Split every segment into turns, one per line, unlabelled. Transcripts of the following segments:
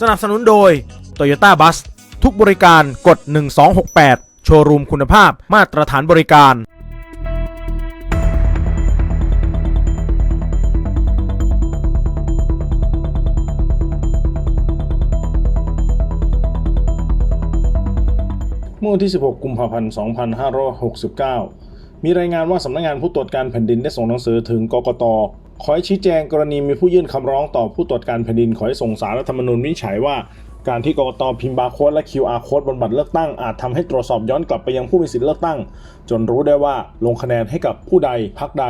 สนับสนุนโดย Toyota Bus ทุกบริการกด 1268 โชว์รูมคุณภาพมาตรฐานบริการ
เมื่อวันที่ 16 กุมภาพันธ์ 2569 มีรายงานว่าสำนักงานผู้ตรวจการแผ่นดินได้ส่งหนังสือถึงกกต ขอให้ชี้แจงกรณีมีผู้ยื่นคำร้องต่อผู้ตรวจการแผ่นดิน ขอให้ส่งสารรัฐธรรมนูญวินิจฉัยว่า การที่กกตพิมพ์บาร์โค้ดและ QR โค้ดบนบัตรเลือกตั้งอาจทำให้ตรวจสอบย้อนกลับไปยังผู้มีสิทธิเลือกตั้ง จนรู้ได้ว่าลงคะแนนให้กับผู้ใดพักใด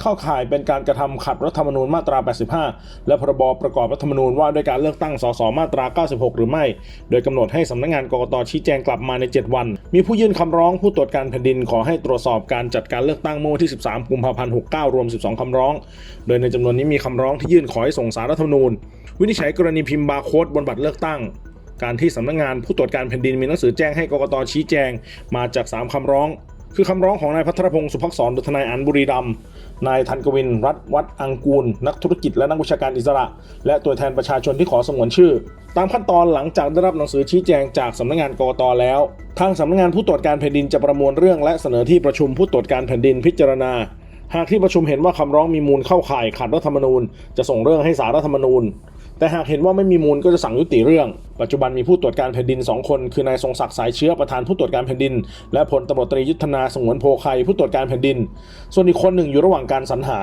เข้าข่ายเป็นการกระทำขัดรัฐธรรมนูญมาตรา 85 และพรบประกอบรัฐธรรมนูญว่าด้วยการเลือกตั้งสสมาตรา 96 หรือไม่ โดยกำหนดให้สำนักงานกกตชี้แจงกลับมาใน 7 วัน มีผู้ยื่นคำร้องผู้ตรวจการแผ่นดินขอให้ตรวจสอบการจัดการเลือกตั้งเมื่อวันที่ 13 กุมภาพันธ์ 69 รวม 12คำร้อง โดยในจำนวนนี้มีคำร้องที่ยื่นขอให้ส่งสารรัฐธรรมนูญ วินิจฉัยกรณีพิมพ์บาร์โค้ดบนบัตรเลือกตั้งการที่สำนักงานผู้ตรวจการแผ่นดินมีหนังสือแจ้งให้กกตชี้แจง มาจาก 3 คำร้อง คือคำร้องของนายพัทรพงศ์สุภักษรดุทนายอันบุรีรัมนายธันกวิน รัตน์วัดอังกูล นักธุรกิจและนักวิชาการอิสระ และตัวแทนประชาชนที่ขอสงวนชื่อ ตามขั้นตอนหลังจากได้รับหนังสือชี้แจงจากสำนักงานกกตแล้ว ทางสำนักงานผู้ตรวจการแผ่นดินจะประมวลเรื่องและเสนอที่ประชุมผู้ตรวจการแผ่นดินพิจารณา หากที่ประชุมเห็นว่าคำร้องมีมูลเข้าข่ายขัดรัฐธรรมนูญ จะส่งเรื่องให้สารรัฐธรรมนูญ แต่หากเห็นว่าไม่มีมูลก็จะสั่งยุติเรื่อง ปัจจุบันมีผู้ตรวจการแผ่นดิน 2 คน คือนายทรงศักดิ์สายเชื้อประธานผู้ตรวจการแผ่นดิน และพลตำรวจตรียุทธนาสงวนโพไคผู้ตรวจการแผ่นดิน ส่วนอีกคนหนึ่งอยู่ระหว่างการสรรหา